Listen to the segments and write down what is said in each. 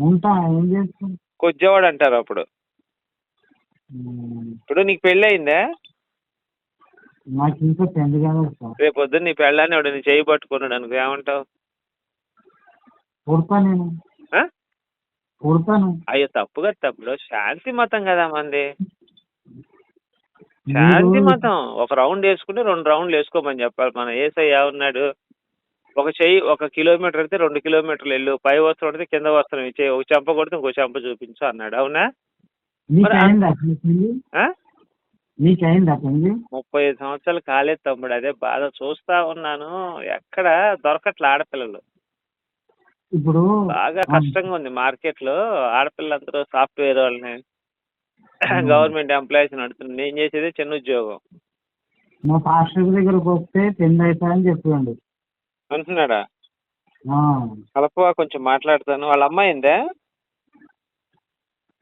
ఉంటా ఏం చేస్తాం కొజ్జవాడు అంటారు అప్పుడు. ఇప్పుడు నీకు పెళ్ళి అయిందా నాకు ఇంకా పెళ్ళి కాలేదు సార్. రేపు పొద్దున్న నీ పెళ్ళాన్ని వాడు నీ చేయి పట్టుకున్నాడు అనుకో ఏమంటావు? నేను. ఆ? అయ్యో తప్పుగా తప్పుడు శాంతి మతం కదా మంది. శాంతి మీరు- మతం. ఒక రౌండ్ వేసుకుంటే రెండు రౌండ్లు వేసుకోమని చెప్పాలి. మన ఏసయ్య ఉన్నాడు. ఒక చెయ్యి ఒక కిలోమీటర్ అయితే రెండు కిలోమీటర్లు వెళ్ళు. పై వస్త్రం అయితే కింద వస్త్రం ఇచ్చే ఒక చెంప కొడితే ఇంకో చెంప చూపించు అన్నాడు. అవునా? ముప్పై ఐదు సంవత్సరాలు కాలేదు తమ్ముడు. అదే బాధ చూస్తా ఉన్నాను. ఎక్కడ దొరకట్లే ఆడపిల్లలు. ఇప్పుడు బాగా కష్టంగా ఉంది మార్కెట్లో ఆడపిల్లలందరూ సాఫ్ట్వేర్ వాళ్ళని గవర్నమెంట్ ఎంప్లాయీస్ నడుతుంది నేను చేసేది చిన్న ఉద్యోగం. మా పాస్టర్ దగ్గరకు వస్తే పెళ్ళి అవుతాయని చెప్పండి. అంటున్నాడా కలపవా కొంచెం మాట్లాడతాను. వాళ్ళ అమ్మాయి ఉందా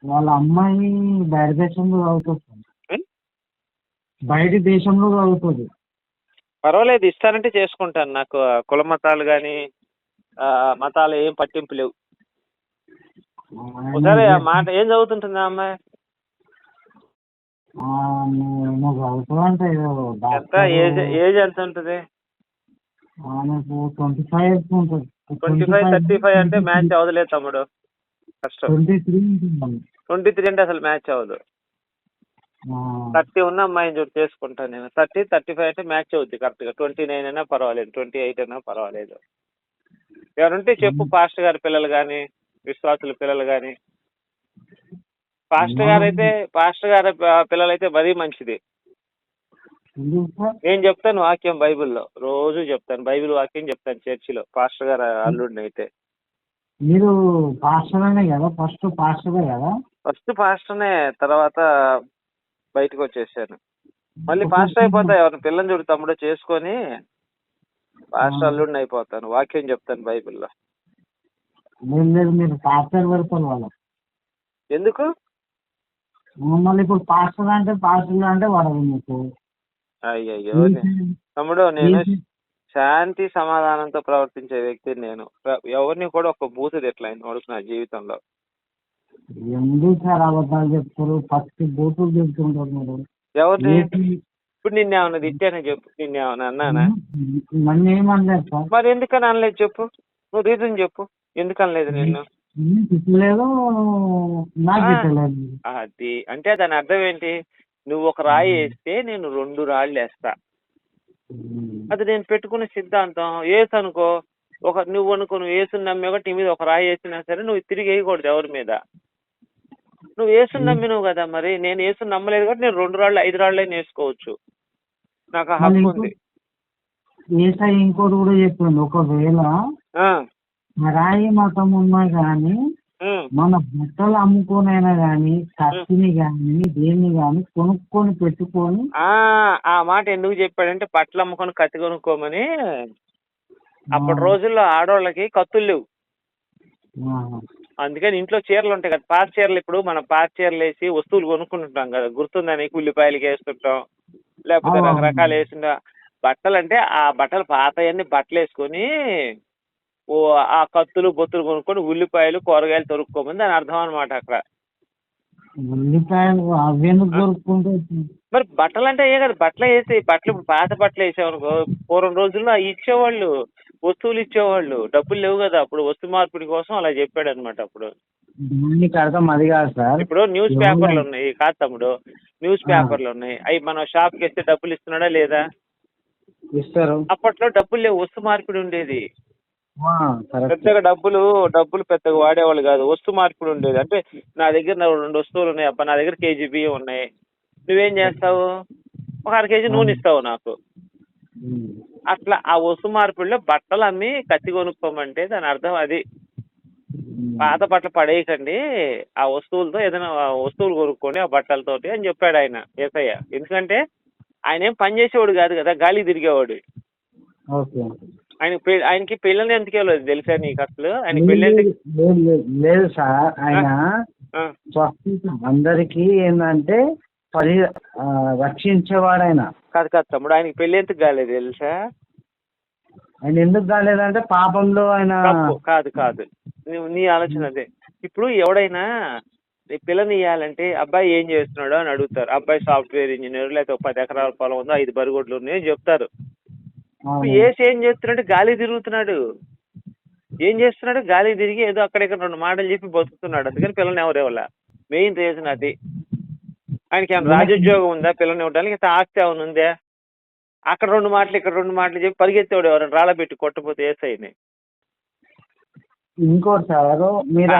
వాళ్ళ అమ్మాయి బయట దేశంలో చదువుతుంది? బయట దేశంలో చదువుతుంది. పర్వాలేదు ఇస్తానంటే చేసుకుంటాను. నాకు కుల మతాలు కానీ మతాలు ఏం పట్టింపు లేవు. ఆ మాట ఏం చదువుతుంటుంది అమ్మాయి? ఎంత ఏజ్ ఏజ్ ఎంత ఉంటుంది? ట్వంటీ ఫైవ్ ఉంటుంది. ట్వంటీ ఫైవ్ థర్టీ ఫైవ్ అంటే మ్యాచ్ అవ్వదులేదు తమ్ముడు. కష్టం. ట్వంటీ త్రీ ఉంటుంది. ట్వంటీ త్రీ అంటే అసలు మ్యాచ్ అవ్వదు. థర్టీ ఉన్న అమ్మాయిని చూసి చేసుకుంటాను నేను. థర్టీ థర్టీ ఫైవ్ అంటే మ్యాచ్ అవుద్ది కరెక్ట్గా ట్వంటీ నైన్ అయినా పర్వాలేదు. ట్వంటీ ఎయిట్ అయినా పర్వాలేదు. ఎవరుంటే చెప్పు పాస్టర్ గారి పిల్లలు కానీ విశ్వాసుల పిల్లలు కానీ పాస్టర్ గారు అయితే పాస్టర్ గారి ప- పిల్లలైతే మరీ మంచిది. నేను చెప్తాను వాక్యం బైబిల్లో. రోజు చెప్తాను. బైబిల్ వాక్యం చెప్తాను చర్చిలో. పాస్టర్ గారు అల్లుడిని అయితే. మీరు పాస్టర్ అనే కదా? ఫస్ట్ పాస్టరే కదా? ఫస్ట్ పాస్టర్నే తర్వాత బయటకు వచ్చేసాను. మళ్ళీ పాస్టర్ అయిపోతా. ఎవరిని పిల్లని చూడు తమ్ముడు చేసుకొని పాస్టర్ అల్లుడిని అయిపోతాను. వాక్యం చెప్తాను బైబిల్లో. లేదు మీరు పాస్టర్ పెడతారు వాళ్ళు. ఎందుకు? మళ్ళీ ఇప్పుడు పాస్టర్ అంటే పాస్టర్ అంటే పడదు మీకు. అయ్యయ్యో తమ్ముడు నేను శాంతి సమాధానంతో ప్రవర్తించే వ్యక్తిని నేను. ఎవరిని కూడా ఒక బూతు తిట్టలేను వాడుకు నా జీవితంలో. ఎందుకు సార్ అబద్ధాలు చెప్తారు? ఫస్ట్ బూతులు చెప్తుంటారు మీరు. ఎవరిని? ఇప్పుడు నిన్న ఏమన్నా తిట్టానో చెప్పు నిన్న ఏమన్నా అన్నానా? నన్ను ఏమనలేదు సార్. మరి ఎందుకని అనలేదు చెప్పు? నువ్వు రీజన్ చెప్పు. ఎందుకు అనలేదు నిన్ను? అది అంటే దాని అర్థం ఏంటి? నువ్వు ఒక రాయి వేస్తే నేను రెండు రాళ్ళు వేస్తా. అది నేను పెట్టుకునే సిద్ధాంతం. ఏసు అనుకో ఒక నువ్వు అనుకో నువ్వు ఏసుని నమ్మి నీ మీద ఒక రాయి వేసినా సరే నువ్వు తిరిగి వేయకూడదు ఎవరి మీద. నువ్వు ఏసుని నమ్మినవు కదా మరి. నేను ఏసుని నమ్మలేదు కాబట్టి నేను రెండు రాళ్ళు ఐదు రాళ్ళైనా వేసుకోవచ్చు. నాకు ఆ హక్కు ఉంది. ఏసై ఇంకోటి కూడా చెప్పింది ఒకవేళ రాయి మతం ఉన్నా కానీ మన బట్టలు అమ్ముకోనైనా కానీ కత్తిని కానీ దేన్ని కానీ కొనుక్కొని పెట్టుకొని ఆ ఆ మాట ఎందుకు చెప్పాడంటే బట్టలు అమ్ముకొని కత్తి కొనుక్కోమని. అప్పటి రోజుల్లో ఆడవాళ్ళకి కత్తులు లేవు. అందుకని ఇంట్లో చీరలు ఉంటాయి కదా పాత చీరలు ఇప్పుడు మనం పాత చీరలు వేసి వస్తువులు కొనుక్కుంటుంటాం కదా గుర్తుందని ఉల్లిపాయలకి వేస్తుంటాం లేకపోతే. రకరకాలు వేస్తుంటా బట్టలు అంటే ఆ బట్టలు పాతయన్ని బట్టలు వేసుకొని ఆ కత్తులు బొత్తులు కొనుక్కొని ఉల్లిపాయలు కూరగాయలు తొరుక్కోమని దాని అర్థం అనమాట అక్కడ. ఉల్లిపాయలు అవెందుకు దొరుకుతుంటే? మరి బట్టలు అంటే ఏ కదా బట్టలు వేసి బట్టలు ఇప్పుడు పాత బట్టలు వేసామనుకో పూర్వం రోజుల్లో ఇచ్చేవాళ్ళు వస్తువులు ఇచ్చేవాళ్ళు. డబ్బులు లేవు కదా అప్పుడు వస్తు మార్పిడి కోసం అలా చెప్పాడు అనమాట అప్పుడు. దానికి అర్థం అది కాదు సార్. ఇప్పుడు న్యూస్? పేపర్లు ఉన్నాయి కాదు తమ్ముడు. న్యూస్. పేపర్లు ఉన్నాయి. అవి మనం షాప్కి వేస్తే డబ్బులు ఇస్తున్నాడా లేదా? ఇస్తారు. అప్పట్లో డబ్బులు లేవు వస్తు మార్పిడి ఉండేది. పెద్దగా డబ్బులు డబ్బులు పెద్దగా వాడేవాళ్ళు కాదు. వస్తు మార్పిడి ఉండేది. అంటే నా దగ్గర రెండు వస్తువులు ఉన్నాయి. అబ్బా నా దగ్గర కేజీ బియ్యం ఉన్నాయి. నువ్వేం చేస్తావు? ఒక అర కేజీ నూనె ఇస్తావు నాకు. అట్లా ఆ వస్తు మార్పిడిలో బట్టలు అమ్మి కత్తి కొనుక్కోమంటే దాని అర్థం అది. పాత బట్టలు పడేయకండి. ఆ వస్తువులతో ఏదైనా వస్తువులు కొనుక్కోండి ఆ బట్టలతోటి అని చెప్పాడు ఆయన ఏసయ్య. ఎందుకంటే ఆయన ఏం పని చేసేవాడు కాదు కదా. గాలి తిరిగేవాడు. ఓకే. ఆయన ఆయనకి పెళ్ళని ఎందుకు వెళ్ళదు తెలుసా నీకు అసలు? ఆయన లేదు, పెళ్ళి లేదు, సార్. ఆయన అందరికీ ఏంటంటే పరి రక్షించేవాడు ఆయన కాదు కాదు తమ్ముడు ఆయనకి పెళ్ళి ఎందుకు కాలేదు తెలుసా? ఆయన ఎందుకు కాలేదంటే పాపంలో ఆయన కాదు కాదు. నీ ఆలోచన అదే. ఇప్పుడు ఎవడైనా ఈ పిల్లని ఇవ్వాలంటే అబ్బాయి ఏం చేస్తున్నాడో అని అడుగుతారు. అబ్బాయి సాఫ్ట్వేర్ ఇంజనీర్ లేకపోతే పది ఎకరాల పొలం ఉందో ఐదు బరిగొడ్లు ఉన్నాయి చెప్తారు. ఏసి ఏం చేస్తున్నాడు? గాలి తిరుగుతున్నాడు. ఏం చేస్తున్నాడు? గాలి తిరిగి ఏదో అక్కడిక్కడ రెండు మాటలు చెప్పి బతుకుతున్నాడు. అందుకని పిల్లని ఎవరు ఇవ్వాల? మెయిన్ రీజన్ అది. ఆయనకి ఏమైనా రాజోద్యోగం ఉందా పిల్లని ఇవ్వడానికి? ఆస్తి ఏమైనా ఉందా? అక్కడ రెండు మాటలు ఇక్కడ రెండు మాటలు చెప్పి పరిగెత్తేవాడు ఎవరైనా? రాళ్ళబెట్టి కొట్టపోతే ఏసైని ఇంకోటి సార్ మీరు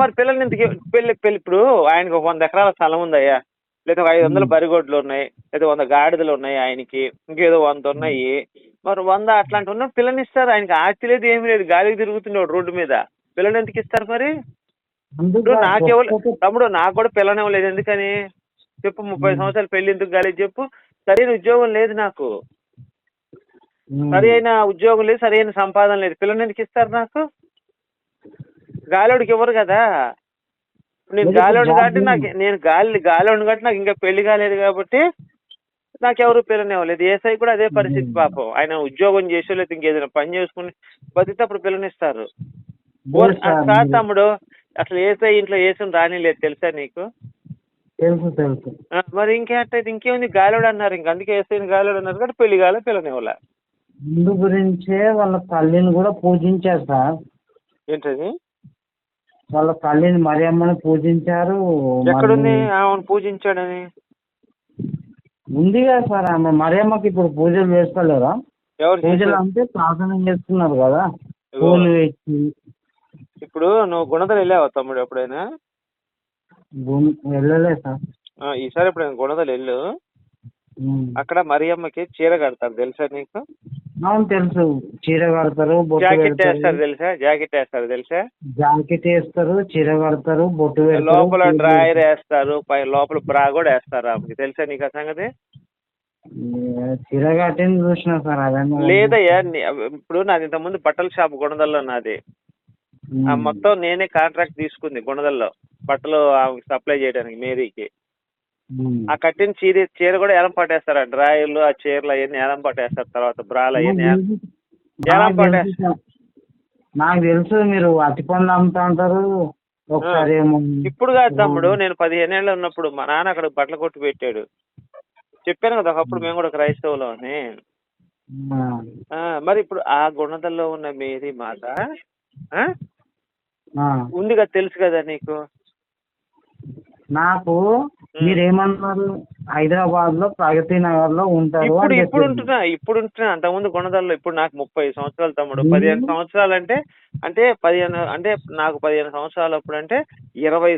మరి పిల్లల్ని ఇంటికి పెళ్ళి పెళ్ళి ఇప్పుడు ఆయనకు ఒక వంద ఎకరాల స్థలం ఉందయ్యా. లేదా ఒక ఐదు వందల. బరిగొడ్లు ఉన్నాయి లేదా వంద గాడిదలు ఉన్నాయి ఆయనకి ఇంకేదో వంద ఉన్నాయి మరి వంద అట్లాంటి ఉన్న పిల్లని ఇస్తారు. ఆయనకి ఆస్తి లేదు ఏమీ లేదు. గాలికి తిరుగుతున్నాడు రోడ్డు మీద. పిల్లని ఎందుకు ఇస్తారు మరి? ఇప్పుడు నాకెవరు తమ్ముడు నాకు కూడా పిల్లని ఇవ్వలేదు ఎందుకని? చెప్పు ముప్పై. సంవత్సరాలు పెళ్ళి ఎందుకు గాలి చెప్పు. సరైన ఉద్యోగం లేదు నాకు. సరి అయిన ఉద్యోగం లేదు సరైన సంపాదన లేదు. పిల్లని ఎందుకు ఇస్తారు నాకు? గాలోడికి ఇవ్వరు కదా? నేను గాలోడు జాబ్ కాబట్టి. నాకు నేను గాలి గాలోడు కాబట్టి నాకు ఇంకా పెళ్ళి కాలేదు కాబట్టి నాకెవరు పిల్లని ఇవ్వలేదు. ఏసై కూడా అదే పరిస్థితి. పాపం. ఆయన ఉద్యోగం చేసో లేదా ఇంకేదైనా పని చేసుకుని బతికితే అప్పుడు పిల్లనిస్తారు సార్, తమ్ముడు అసలు ఏసై ఇంట్లో ఏసుని రానిలేదు తెలుసా నీకు? మరి ఇంకేంటైతే ఇంకేముంది? గాలోడు అన్నారు ఇంక అందుకే ఏసైని గాలోడు అన్నారు కాబట్టి పెళ్ళి కాలే పిల్లని ఇవ్వలే. ముందు గురించే వాళ్ళ తల్లిని కూడా పూజించారు సార్. ఏంటది? వాళ్ళ తల్లిని మరియమ్మని పూజించారు. ఎక్కడుంది ఆమెను పూజించాడని? ఉంది కదా సార్ ఆమె. మరియమ్మకి ఇప్పుడు పూజలు చేసుకోలేరా ఎవరు పూజలు? అంటే ప్రార్థన చేస్తున్నారు కదా. పూలు వేసి. ఇప్పుడు నువ్వు గుణదలు వెళ్ళావా తమ్ముడు ఎప్పుడైనా? వెళ్ళలే సార్. ఆ, ఈసారి ఎప్పుడైనా గుణదలు వెళ్ళు. అక్కడ మరియమ్మకి చీర కడతారు. తెలుసా నీకు? అవును తెలుసు చీర కడతారు జాకెట్ వేస్తారు తెలుసా? జాకెట్ వేస్తారు తెలుసా? జాకెట్ వేస్తారు చీర కడతారు బొట్టు లోపల పూలు డ్రాయర్ వేస్తారు పై లోపల బ్రా కూడా వేస్తారు ఆమెకి. తెలుసా నీకు ఆ సంగతి? చీర కట్టింది చూసిన సార్ అదే లేదయ్యా ఇప్పుడు నాది ఇంతకుముందు బట్టల షాప్ గుణదల్లో నాది. ఆ మొత్తం నేనే కాంట్రాక్ట్ తీసుకుంది గుణదల్లో బట్టలు ఆమెకి సప్లై చేయడానికి మేరీకి. ఆ కట్టిన చీర చీర కూడా ఎలం పట్టేస్తారు ఆ డ్రాయర్లు ఆ చీరలు అవన్నీ ఎలం పట్టేస్తారు తర్వాత బ్రాలు అవన్నీ తెలుసు సార్. నాకు తెలుసు మీరు అతి పండ్లు అమ్ముతా ఉంటారు. ఒకసారి ఇప్పుడు కాదు తమ్ముడు నేను పదిహేను ఏళ్ళు ఉన్నప్పుడు మా నాన్న అక్కడ బట్టల కొట్టు పెట్టాడు. చెప్పాను కదా ఒకప్పుడు మేము. కూడా క్రైస్తవులు అని మరి ఇప్పుడు ఆ గుణదల్లో ఉన్న మేరీ మాత. ఉంది కదా తెలుసు కదా నీకు? నాకు మీరేమన్నారు హైదరాబాద్లో ప్రగతి నగర్లో ఉంటారు ఇప్పుడు ఇప్పుడు. ఉంటున్నా ఇప్పుడు ఉంటున్నా అంతకుముందు గుణదల్లో ఇప్పుడు నాకు ముప్పై సంవత్సరాలు తమ్ముడు మ్మ్. పదిహేను సంవత్సరాలు అంటే అంటే పదిహేను అంటే నాకు పదిహేను సంవత్సరాలు అప్పుడు అంటే ఇరవై